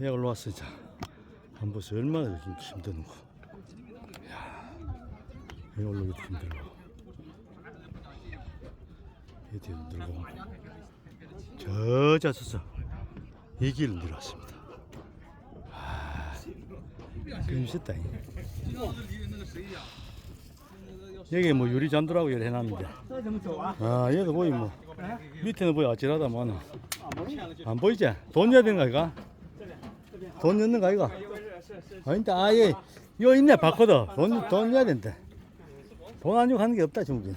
해가 올라왔으니까 한번씩 얼마나 요즘 힘드는거 야 해가 올라오기도 힘들고. 이도 힘들고. 저자서서 이 길을 늘었습니다. 아, 금시다 여기 뭐 유리 잔도라고 이래 해놨는데. 아 얘도 보이 뭐. 밑에는 보이 아찔하다만 안 보이지? 돈 내야 되는 거야 돈 넣는 거 아이가? 아닌데 아예. 이거 있네 바꿔도. 돈, 돈 내야 된대. 돈 안 주고 하는 게 없다 중국인.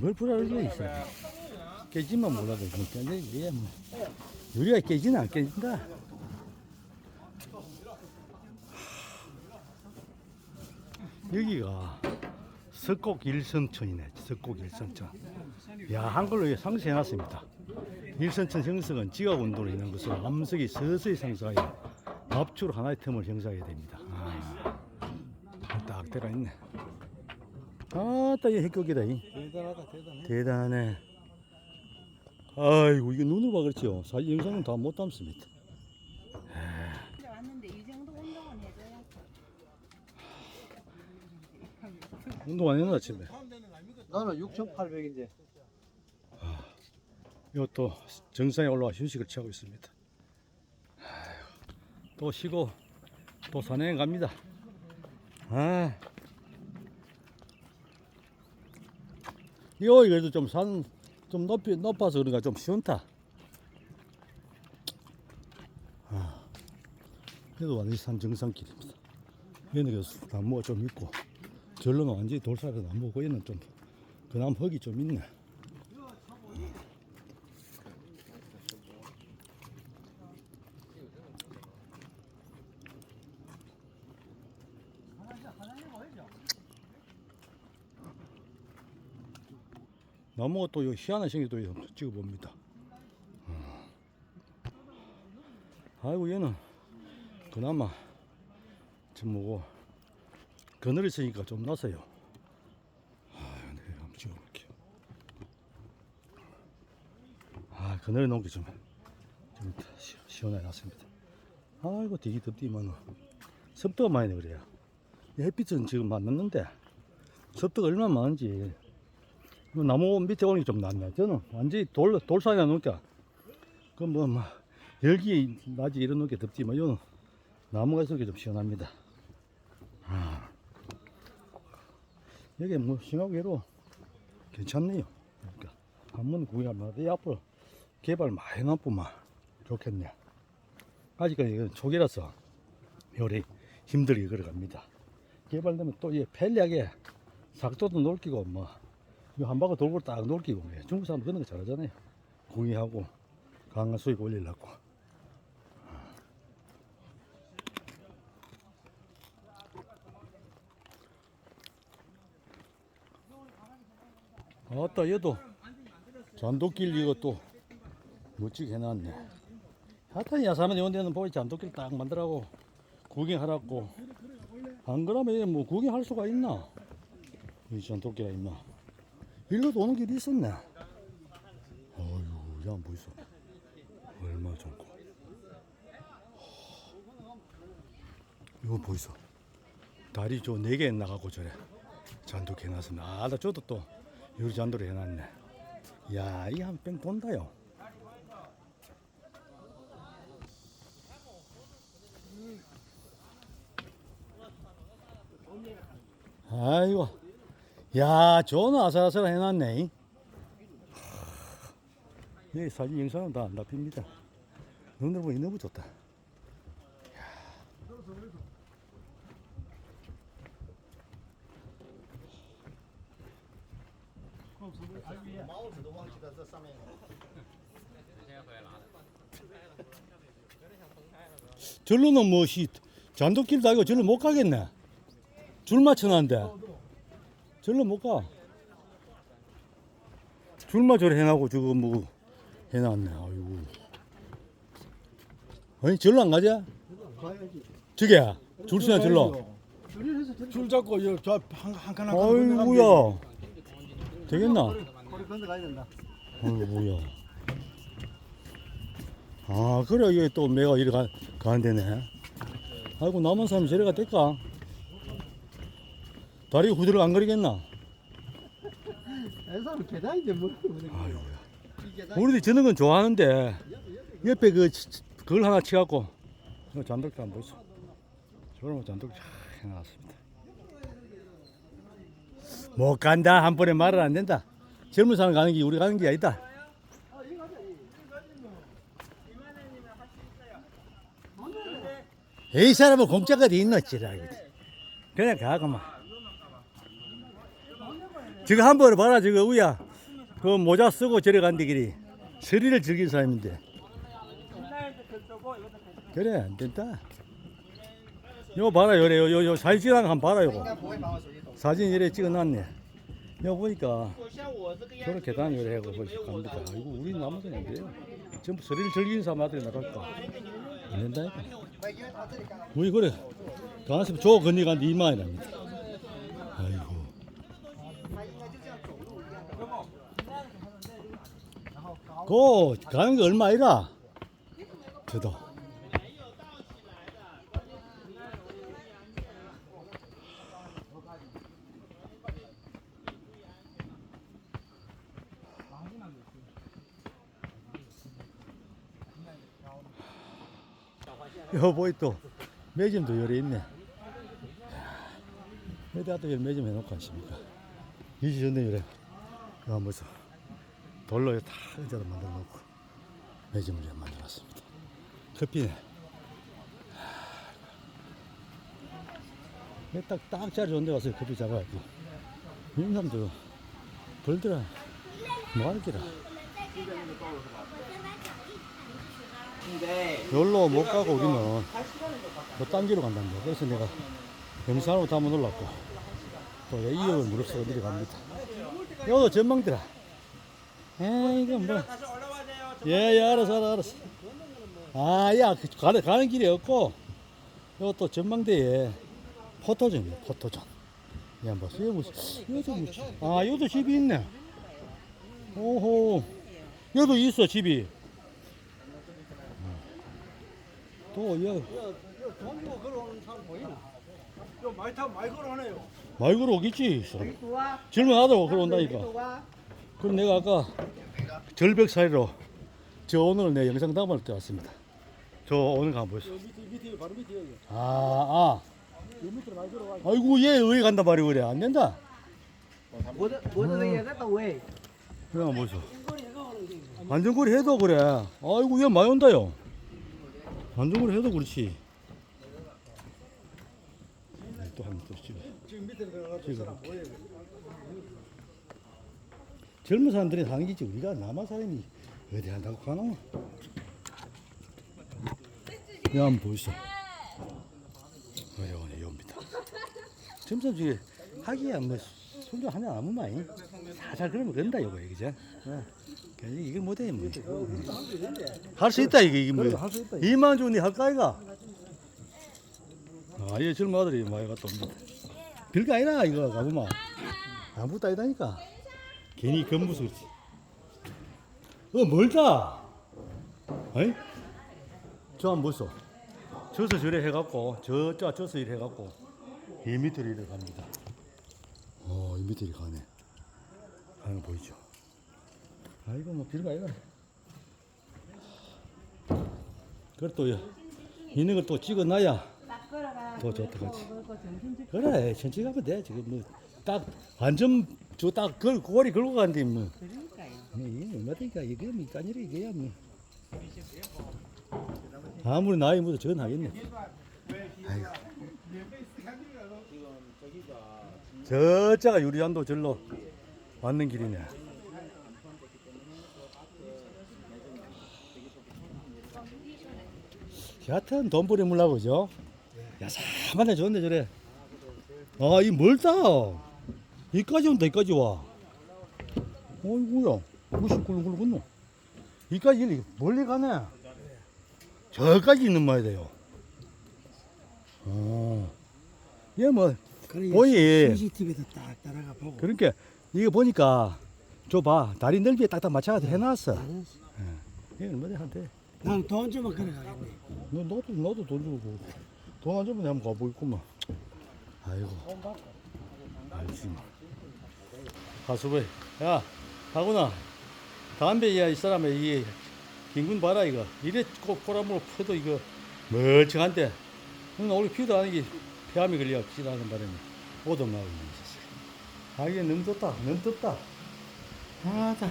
뭘 불안할 게 있어 깨지만 몰라도 근데 이게 뭐 유리가 깨지는 안 깨진다? 여기가 석곡 일성천이네 석곡 일성천 야 한글로 이게 상세해 놨습니다 일성천 형성은 지각 운동으로 인한 것으로 암석이 서서히 상승하여 압축으로 하나의 틈을 형성하게 됩니다 아, 딱 때가 있네 아따 이 핵격이다 이. 대단하다 대단해. 대단해. 아이고 이게 눈을 봐 그렇지요. 사실 영상은 다 못 담습니다. 집에 왔는데 이 정도 운동은 해줘야 운동 안 했나 집에. 나는 6,800인데. 이것도 정상에 올라와 휴식을 취하고 있습니다. 아이고, 또 쉬고 또 산행 갑니다. 아. 이거 그래도 좀 산 좀 높이 높아서 그런가 좀 시원타. 아. 그래도 완전히 산 정상길입니다. 얘는 그 나무가 좀 있고 절로는 완전히 돌산에 나무고 얘는 좀 그나마 흙이 좀 있네. 나무가 또요 희한한 생기도 찍어봅니다. 음. 아이고 얘는 그나마 좀 뭐고 그늘이 있으니까 좀 나서요. 아, 네, 한번 찍어볼게요. 아, 놓은 게좀 좀 시- 시원하게 났습니다. 아이고 되게 덥디만 습도가 많이 네 그래요. 이 햇빛은 지금 안 났는데 습도가 얼마나 많은지 이 나무 밑에 오는 게 좀 낫네. 저는 완전히 돌, 돌산에 놓으니까, 그 뭐, 뭐, 열기 나지 이런 놓게 덥지만, 요는 나무가 있으니까 좀 시원합니다. 여기 뭐, 싱하게로 괜찮네요. 그러니까, 한번 구경하면, 이 앞으로 개발 많이 나쁘면 좋겠네. 아직까지 이건 초기라서, 요리 힘들게 걸어갑니다. 개발되면 또, 이 편리하게 삭도도 놀기고, 뭐, 이거 한 바퀴 돌고 딱 놀기고. 중국 사람 그런 거 잘하잖아요. 공유하고 강한 수익 올리려고. 아따 얘도 잔도길 이것도 멋지게 해놨네. 하여튼 야사면 이런 데는 보이 잔도길 딱 만들라고 구경하라고. 안 그러면 얘뭐 구경할 수가 있나? 이 잔도길이 있나? 일로도 오는 길이 있었네. 어휴, 야, 뭐 있어? 얼마 좋고. 이거 뭐 있어? 다리 저 네 개 나가고 저래. 잔도 해놨어. 아, 나 저도 또 유리 잔도를 해놨네. 야, 이 한 뺑 돈다요. 아이고. 야, 저는 아슬아슬 해놨네. 네, 사진 영상은 다 안 잡힙니다. 눈으로 보기 너무 좋다. 절로는 뭐시 잔도길도 아니고 절로 못 가겠네. 줄 맞춰놨는데. 절로 못 가. 줄마 저래 해놔고 저거 뭐 해놨네. 아이고. 아니 절로 안 가자? 가야지. 저게 줄서나 절로. 줄 잡고 저한 한 칸 한 칸. 아이고야. 되겠나? 거리 건너 가야 된다. 어 뭐야. 아 그래 이게 또 매가 이리 가, 가는 데네. 아이고 남은 사람이 저래가 될까? 다리 후드를 안 거리겠나? 사람 계단인데 뭐. 계단. 우리들 저런 건 좋아하는데 옆에 그 그걸 하나 치갖고 이거 잔돌기 안 보이죠 저런 잔돌기 잘 해놨습니다. 못 간다. 한 번에 말을 안 된다 젊은 사람 가는 게 우리 가는 게 아니다. 이 사람은 공짜가 돼 있노 지라 그냥 가 그만. 지금 한 번에 봐라 지금 우야. 그 모자 쓰고 저리 간데 길이. 서리를 즐긴 사람인데. 그래 안 된다. 요 봐라 요래 요, 요, 요 사진 한번 봐라 요거. 사진 이래 찍어놨네 요 보니까 저런 계단 요래 하고 보시 갑니다 아이고 우리 남자는 안 전부 서리를 즐기는 사람들이 나갈까? 안 된다니까. 우리 그래? 가만있으면 조 건니 간데 이만이랍니다. 아이고. 그 가는 게 얼마 아니라? 저도 여보이 또 매점도 열에 있네 또 매점 해놓고 하십니까 이시 전에 이거 한번 써 돌로 다 의자로 만들어 놓고 매점을 좀 만들었습니다. 커피네. 딱, 딱 자리 좋은 데 가서 커피 잡아야지. 사람도 벌더라. 뭐 하는 기라. 여기로 못 가고 우리는 뭐딴 길로 간단다. 그래서 내가 다 한번 올랐고 또 이역을 무릅쓰고 내려갑니다. 여기도 전망대라. 에이, 이거 뭐. 예, 예, 알았어, 알았어, 알았어. 아, 야, 그 가는, 가는 길이 없고, 요또 전망대에 포토존이야, 포토존. 야, 뭐, 이거 뭐, 이거 뭐, 아, 여기도 집이 있네. 오호. 여기도 있어, 집이. 또, 여, 돈도 걸어오는 사람 보이나? 요 많이 타면 많이 걸어오네요. 말 걸어오겠지. 젊은 아들 걸어온다니까. 그럼 내가 아까 절벽 사이로 저 오늘 내 영상 담을 때 왔습니다. 저 오늘 가보있어 요 밑에 밑에 바로 밑에. 아, 아. 요 밑으로 많이 걸어와. 아이고 얘왜 간단 말이야 그래 안 된다. 뭐다 뭐다 얘 갔다 왜? 그냥 뭐죠? 안전거리 해도 그래. 아이고 얘 많이 온다요. 안전거리 해도 그렇지. 또 한번 또 찍어. 지금 밑에 들어가 지금. 사람 보여. 젊은 사람들이 사는 게지 우리가 남아 사람이 어디 한다고 가노? 야 한번 보이소. 어려운 이옵니다. 점점 저게 하기야 뭐 손도 하나 아무 마이 살살 그러면 된다 이거 그죠? 어. 이게 못해 뭐. 할수 있다 이게 이게 뭐. 할수 있다. 이만 주니 할까 이가? 아, 얘 젊은 아들이 많이 갔다 옵니다. 별거 아니라 이거 가보마. 아무것도 아니다니까. 괜히 겁무서 그렇지. 어, 멀다. 어이? 저 한번 보소. 저서 저래 해갖고, 저, 저, 저서 이래 해갖고, 이 밑으로 이래 갑니다. 어, 이 밑으로 가네. 가는 거 보이죠? 아이고, 뭐, 별거 아니라. 그걸 또, 있는 걸 또 찍어 놔야 더 좋다, 그렇지. 그래, 천천히 가면 돼. 지금 뭐, 딱, 완전, 저 딱, 걸, 고리 걸고 가는데, 뭐. 그러니까요. 이게 얼마든가 이게 뭐 까니라 이거야 뭐 아무리 나이 먹어도 전 하겠네 아이고 저자가 유리잔도 절로 왔는 길이네 여하튼 돈 버리 물라고 그죠? 야 사만해 좋은데 저래 아 이 멀다 이까지 온다 이까지 와 어이구야 굴굴 굴노 이까지 이리 멀리 가네 저까지 있는 말이 돼요 어 얘뭐 그래. 보이 CCTV도 딱 따라가 보고. 그러니까 이거 보니까 줘봐. 다리 넓이에 딱딱 맞춰서 해놨어. 예. 이건 뭐지 한테. 난돈 주면 그래 가겠네. 너 너도 너도 돈 주고 돈안 주면 한번 가보겠구만. 아이고. 알지 뭐. 가수배. 야, 하구나. 담배 야 이 사람의 이 긴군 봐라 이거. 이래 꼭 포람으로 펴도 이거 멀쩡한데. 오늘 오늘 피도 아니게 폐암이 걸려 지나는 바람에 오도 나고 있었어. 아 이게 너무 덥다. 너무 덥다. 아다.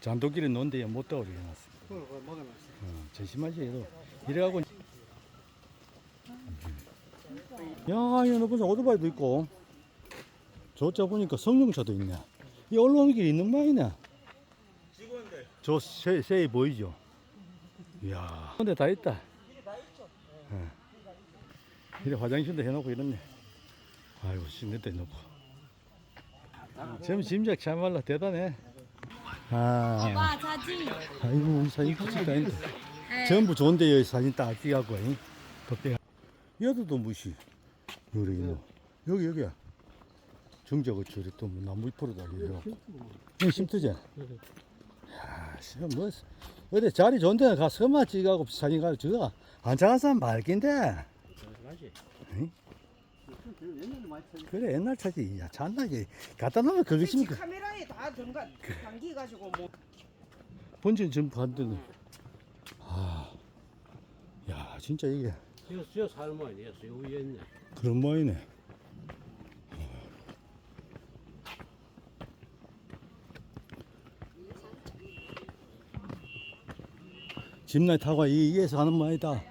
잔도끼리 논데 못 떠오르게 해놨어. 어, 조심하지 얘도. 이래가고 야 이거 너 보자 오토바이도 있고. 저자 보니까 성룡차도 있네. 이 올라오는 길이 있는 모양이네. 저 새, 새이 보이죠? 이야. 근데 다 있다. 예. 이래 화장실도 해놓고 이렇네. 아이고 신냈다 해놓고. 참 짐작 참말로 대단해 아. 와 자지. 아이고 우리 사진 붙일까 했는데 전부 좋은데 여기 사진 딱 찍어갖고 잉? 덕대. 여기도 무시. 여기 뭐. 여기 여기야 정자가 저리 또 뭐 나무 잎으로다 이래갖고. 이거 심트지? 야, 씨, 뭐 어디 자리 좋은 데 가서 서마 찍어갖고 사진 가서 저거. 앉아간 사람 말긴데 응? 그래 옛날 차지 야 잔나게 갖다 놓으면 심니까 카메라에 다 들어가 당기가지고 뭐 본전 전부 한드는 아, 야 진짜 이게 이거 수요 살모 아니야? 수요 위에 있네. 그런 모이네. 집날 타고 이- 이에서 가는 모양이다.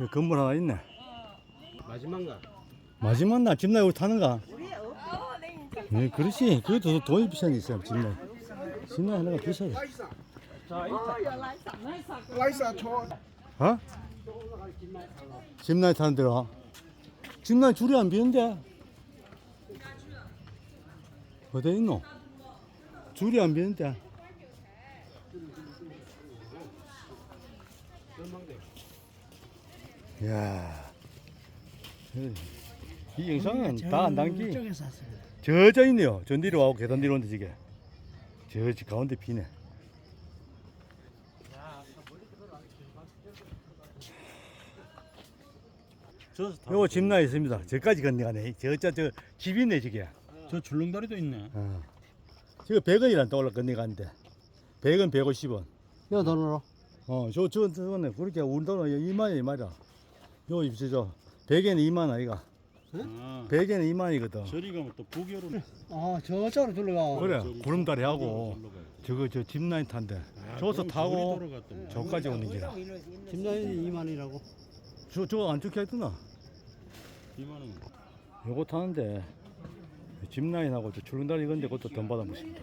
여기 건물 하나 있네. 마지막가. 마지막 날 집날 우리 타는가? 네, 그렇지. 그래도 돈이 비싼 게 있어요, 집날. 집날 하나가 비싸요. 어? 집날 타는 데로. 집날 줄이 안 비는데? 어디 있노? 줄이 안 비는데? 이야. 이 영상은 다안 당기. 쪽에서 왔습니다. 저저 있네요. 저 내려와고 계단 내려오는데 지게. 저, 저 가운데 비네. 요거 집나 있습니다. 저까지 건너가네. 저저 저 집이네 저게. 저 줄렁다리도 있네. 어. 저거 100원이란 떠올라 건너가는데. 100원 150원. 이거 돈으로. 어, 저, 저, 저거네. 그렇게 우리 돈은 2만원이 말이야. 요, 입시죠. 100에는 2만 아이가. 아, 100에는 2만이거든. 저리 가면 또 부교로 아 저쪽으로 둘러가. 그래, 구름다리 하고, 저거, 저 집라인 탄데. 저서 타고, 저까지 오는 길이야. 집라인이 2만이라고. 저, 저거 안 적혀 있구나. 이만은 요거 타는데, 집라인하고 저 출렁다리 건데 그것도 돈 받아 먹습니다.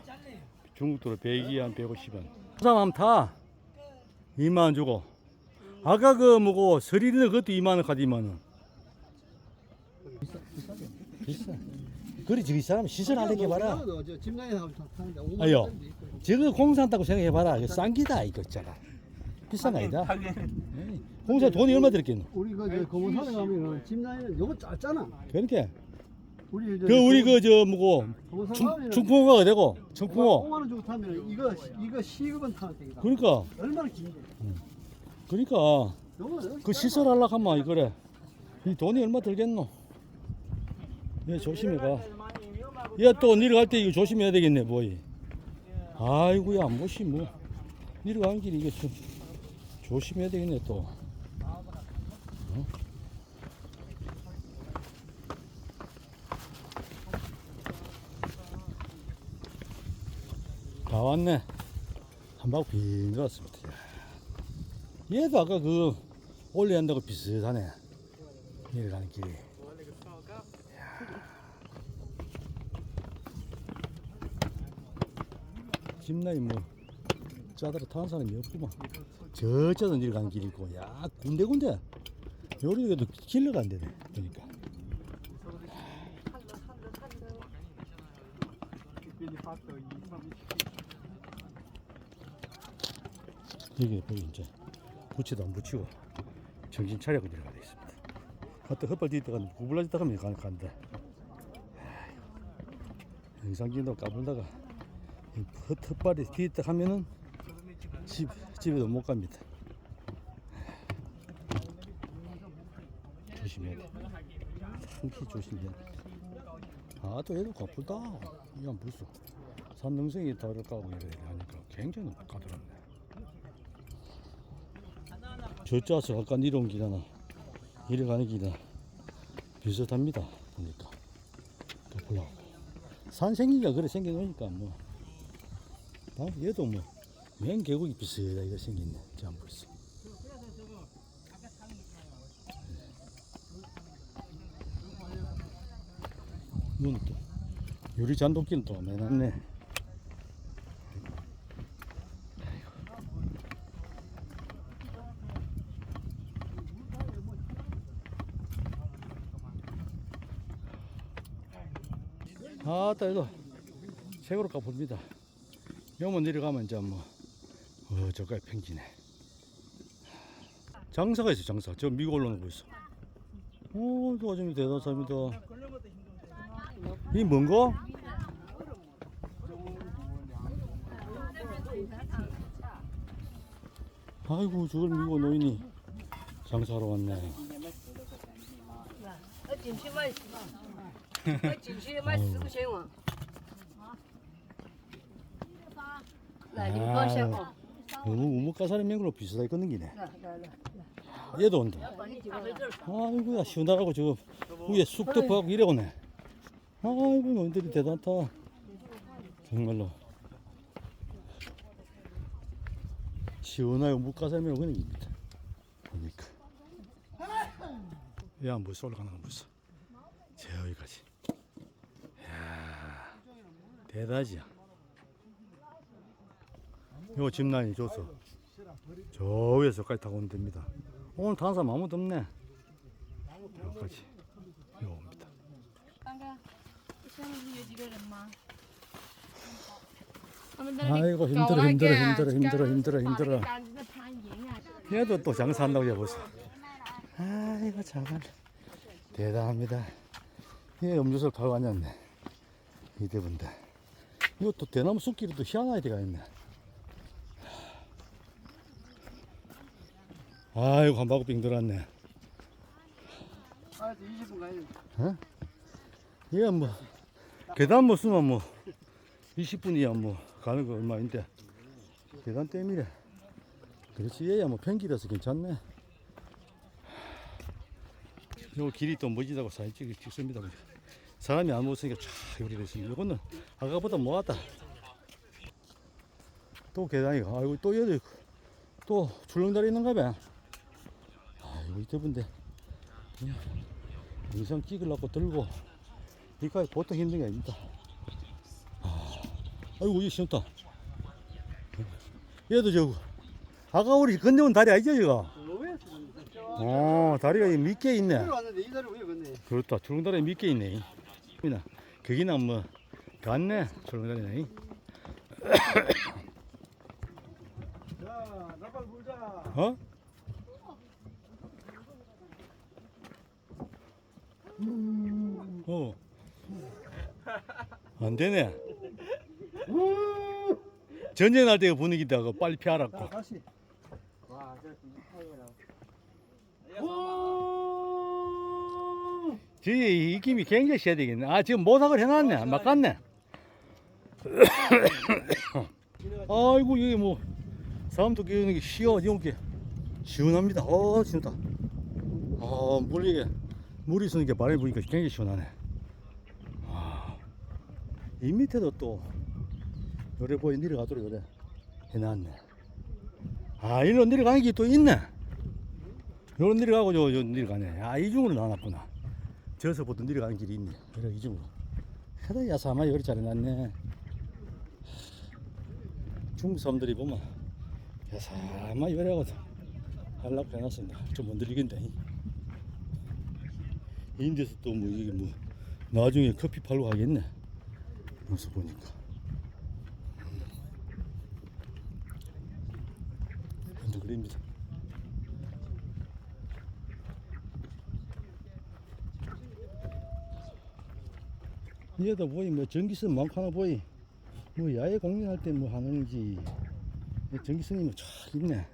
중국도로 100이 한 150원. 사람 한번 타. 2만 원 주고. 아까 그 뭐고, 서리는 그것도 2만원 카드 2만 원. 비싸. 그래, 저기 사람 시설하는 게 봐라. 5만 아요. 원짜리. 저거 공사한다고 생각해 봐라. 이거 싼 기다, 이거 있잖아. 비싼 거 아니다. 에이, 공사 돈이 얼마 들었겠노? 우리 그저 검은산에 가면은 집라인은 요거 짧잖아. 그러니까. 우리 저 그, 우리 그, 저, 뭐고, 검은산 충, 가면은 충풍호가 되고, 청풍호. 5만 원 주고 타면 이거 이거 시급은 타는 땡이다. 그러니까, 얼마나 긴데? 그러니까, 요거는 그 시설 하려고 하면, 이거래. 이 돈이 얼마 들겠노? 예, 조심해가. 야, 또 내려갈 때 이거 조심해야 되겠네, 뭐이. 아이고야, 뭐시, 뭐. 내려가는 길이 이게 좀 조심해야 되겠네, 또. 어? 다 왔네. 한 바퀴 빈 들었습니다. 얘도 아까 그 올려 한다고 비슷하네. 내려가는 길이. 집나이 뭐 짜다가 타는 사람이 없구만. 저쪽도 내려가는 길이 있고, 야 군데군데. 요리도 길러가 안 되네. 그러니까. 여기 보기 이제 붙이도 안 붙이고 정신 차리고 내려가야 되겠습니다. 갔다 헛발 뒤다가 구불라지 다가 면 간다. 영상 기도 까불다가 이 헛헛발이 뒤에 하면은 집, 집에도 못 갑니다. 조심해야 돼. 상키 조심해야 돼. 아, 또 얘도 가쁘다. 이건 무슨 산능성이 다를 까고 이래 하니까 굉장히 까다롭네. 저짜서 아까 내려온 길이나 이래 가는 길이나 비슷합니다. 보니까. 또 보려고. 산 생기가 그래 생겨놓으니까 뭐. 아, 얘도 뭐, 맨 계곡이 비슷하게 생겼네. 저 보세요. 이건 또, 유리 잔도끼는 또 매놨네. 아따 이거 최고로 가봅니다 요만 내려가면 이제 뭐 어, 저까지 팽지네. 장사가 있어 장사. 저 미국 올라오는 거 있어. 오 대단한 사람이다. 이 뭔거? 아이고 저걸 미국 노인이 장사하러 왔네. 我 아, 너무 우뭇가사리맹으로 비슷하게 끊는 기네. 얘도 온다. 아이고야, 시원하고 지금 위에 쑥 덮어갖고 이래 오네. 아이고, 너희들이 대단하다. 정말로. 시원하여 우뭇가사리맹으로 끊는 기입니다. 보니까. 야, 무슨 올라가는 거 무슨. 제 여기까지. 야 대단하지. 이거 집난이 줘서 저 위에서까지 타고 오면 됩니다. 오늘 타는 사람 아무도 없네. 여기까지 이거 옵니다. 아이고 힘들어 힘들어 힘들어 힘들어 힘들어 힘들어. 얘도 또 장사한다고 해보세요. 아이고 자간 대단합니다. 얘 염주설 타고 다녔네. 이대분들. 이것도 대나무 숲길이 또 희한하게 돼가 있네. 아이고 한바구빙 들었네. 아, 20분 가야 돼. 얘가 뭐 계단 못 쓰면 뭐 20분이야 뭐. 가는 거 얼마인데. 계단 때문에. 그렇지 얘야 뭐 pen기라서 괜찮네. 요 길이 또 멋지다고 사진 찍, 찍습니다. 사람이 안 먹으니까 쫙 요리돼 있습니다. 이거는 아까보다 뭐하다. 또 계단이 아이고 또 여기 또 출렁다리 있는가 봐 아이고 이때분데 영상 찍으려고 들고 이까지 보통 힘든 게 아닙니다. 아, 아이고, 이거 시원다. 얘도 저거, 아까 우리 건너온 다리 아니죠, 이거? 어, 다리가 이 밑에 있네. 그렇다, 출렁다리 밑에 있네. 이나, 거기나 뭐, 갔네, 불자. 어? 어. 안 되네. 전쟁할 때 분위기다가 빨리 피하라고. 자, 다시. 와, 저 이파이라. 지 입김이 굉장히 세야 되겠네. 아 지금 모닥을 해놨네. 막 갔네. 아이고 여기 뭐 사람도 끼우는 게 시원 이렇게 시원합니다. 어 시원다. 아 물이 물이 있으니까 바람이 부니까 굉장히 시원하네. 아, 이 밑에도 또 요래 보이 내려가도록 요래 해놨네. 아 이런 내려가는 게 또 있네. 요런 내려가고 요, 요 내려가네. 아 이중으로 나눴구나. 저서부터 내려가는 길이 있네. 그래 이중으로. 해도 야사마이 요리 잘 해놨네. 중국 사람들이 보면 야사마이 요리하고 하려고 해놨습니다. 좀못 들리겠 네. 인데서 또 뭐 이게 뭐 나중에 커피 팔고 하겠네. 여기서 보니까. 근데 그립니다. 얘도 보이 뭐 전기선 많고 하나 보이 뭐 야외 공연할 때 뭐 하는지 전기선이 뭐 쫙 있네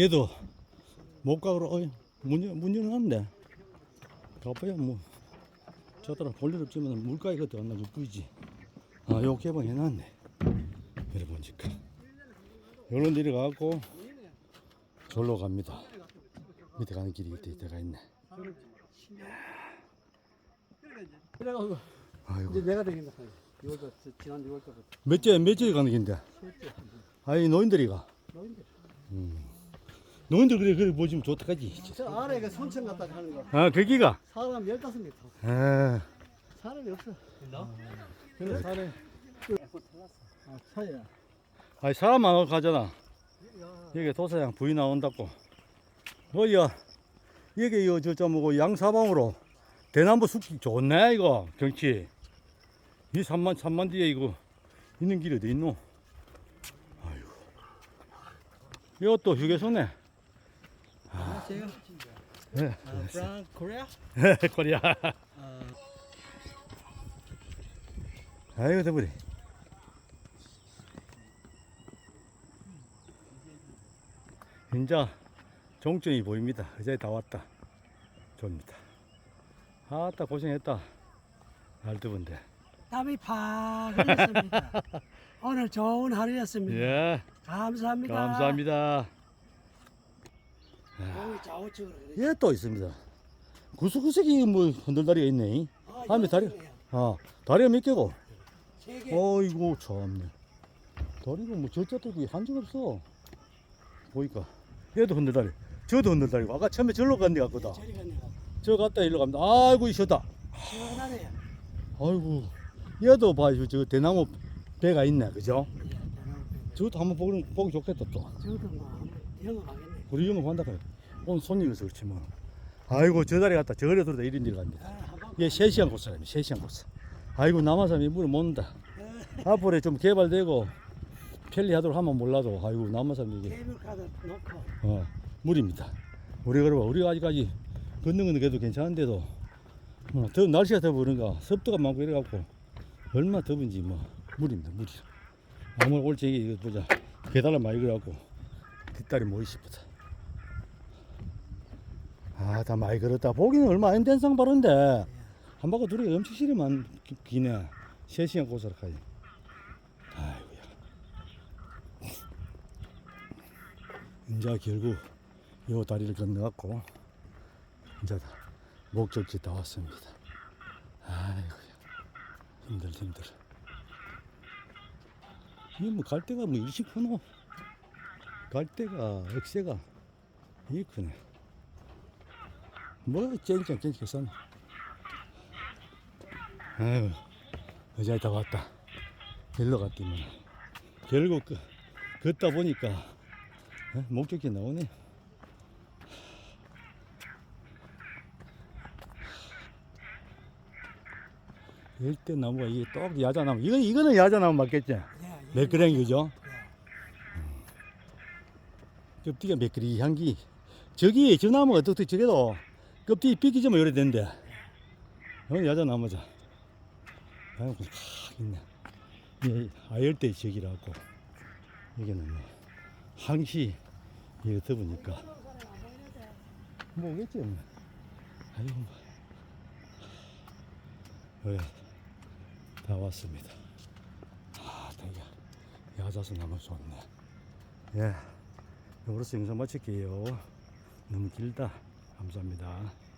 얘도 목각으로 어이 문, 열- 문 열어놨네. 가봐야 뭐 저따라 볼일 없지만 물가에 그것도 안 나고 뿌이지. 아요 개방해놨네. 보니까. 요런 내려가고 절로 갑니다. 밑에 가는 길이 이때 이때가 있네. 그래가지고 아이고. 이제 내가 되겠다. 6월달 지난 6월달부터. 몇째 몇째 가는 긴데? 아이 노인들이가. 노인들. 노인들 그래 그래 보시면 좋다까지 저 아래가 손천 갔다 하는 거. 아 거기가 사람 15명 타. 아 사람이 없어. 그래 사람. 아 차야. 아니 사람 안 가잖아. 여기 도사장 부인 나온다고. 뭐야? 여기 요저저 뭐고 양사방으로 대나무 숲이 좋네 이거 경치. 이 산만 산만 뒤에 이거 있는 길이 어디 있노? 아이고. 이것도 휴게소네. 안녕하세요. 네. 프랑 코리아. 코리아. 아이고 더블이. 인자 종점이 보입니다. 이제 다 왔다. 좋습니다. 아따 고생했다. 알드분데. 땀이 팍 흘렸습니다. 오늘 좋은 하루였습니다. 예, 감사합니다. 감사합니다. 좌우측으로 그래. 예, 또 있습니다. 구석구석이 뭐 흔들다리가 있네. 아, 다음에 다리. 아, 다리가 몇 개고? 세 개. 어이구 참네 다리가 뭐 저쪽도 한적 없어 보니까 얘도 흔들다리 저도 흔들다리고 아까 처음에 절로 간데 같거든 저리 갔네요. 저 갔다 일로 갑니다 아이고 이쇼다 시원하네요. 아이고 얘도 봐요 저 대나무 배가 있네 그죠 예. 저것도 한번 보기, 보기 좋겠다 또 저도 뭐 한번 영업하겠네. 우리 영업한다 카요 오늘 손님이서 그렇지 뭐. 아이고 저 다리 갔다 저거리 들어다 이런 데 갑니다. 아, 얘 3시간 고사람이 3시간 고사 아이고 남아사람이 물을 못 넣는다. 앞으로 좀 개발되고 편리하도록 하면 몰라도 아이고 남아사람이 이게 어, 물입니다. 우리 그러면 우리가 아직까지 걷는 건 그래도 괜찮은데도 뭐, 더 날씨가 더 그런가 습도가 많고 이래갖고 얼마나 더운지 뭐 물입니다 물이 아무리 올지 이거 보자. 계단을 많이 그래갖고 뒷다리 모이 싶다 아 다 많이 걸었다. 보기는 얼마 안 된 상 바른데. 한 바퀴 둘이 엄청 시리만 기- 기네. 3시간 고사라까지. 아이고야. 이제 결국 요 다리를 건너갖고 이제 다 목적지 다 왔습니다. 아이고야. 힘들 힘들. 이게 뭐갈 데가 뭐 이렇게 크노 갈 데가 억새가 이게 크네 뭐 쨍쨍 쨍쨍 아유 의자에 다 왔다. 일로 갔더니 결국 그, 걷다 보니까 어? 목적지 나오네. 일대 나무가 이게 똑 야자나무. 이건 이거는 야자나무 맞겠지? 예, 매끄랭이 그죠? 껍데기가 매끄리 향기. 저기 저 나무가 어떻게 저게도 껍데기 삐기지면 요래 된대 여기 야자 나무자 아이고 팍 있네. 이 아열대 지역이라고. 여기는 뭐 항시 이거 더우니까. 뭐겠지 뭐. 아이고 뭐. 여기 다 왔습니다. 아 되게 야자수 나무 좋네. 예 이로써 영상 마칠게요. 너무 길다 감사합니다